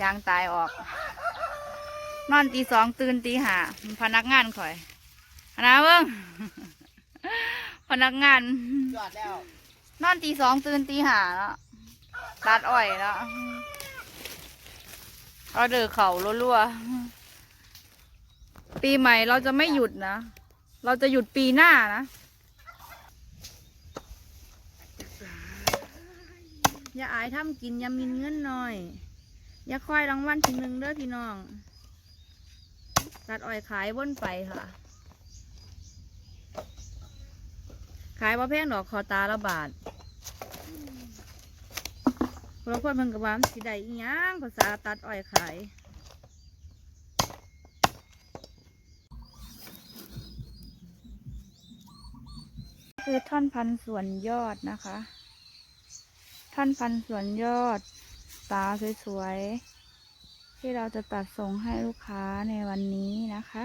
ยางตายออก นอนตีสองตื่นตีห้าพนักงานข่อยอันนะเบิ้งพนักงานยอดแล้ว นอนตีสองตื่นตีห้าแล้วตัดอ้อยแล้วเราเดือเข่ารัวๆปีใหม่เราจะไม่หยุดนะ เราจะหยุดปีหน้านะอย่าอายทำกินอย่ามินเงินหน่อย อย่าคอยรางวัลทีหนึ่งเด้อพี่น้อง ตัดอ้อยขายวนไปค่ะ ขายว่าแพงดอกคอตาละบาทคนละคนเพิ่งกับว่ามันสิได้อีหยังภาษาตัดอ้อยขายคือท่อนพันส่วนยอดนะคะ ท่อนพันส่วนยอด ตาสวยๆ ที่เราจะตัดส่งให้ลูกค้าในวันนี้นะคะ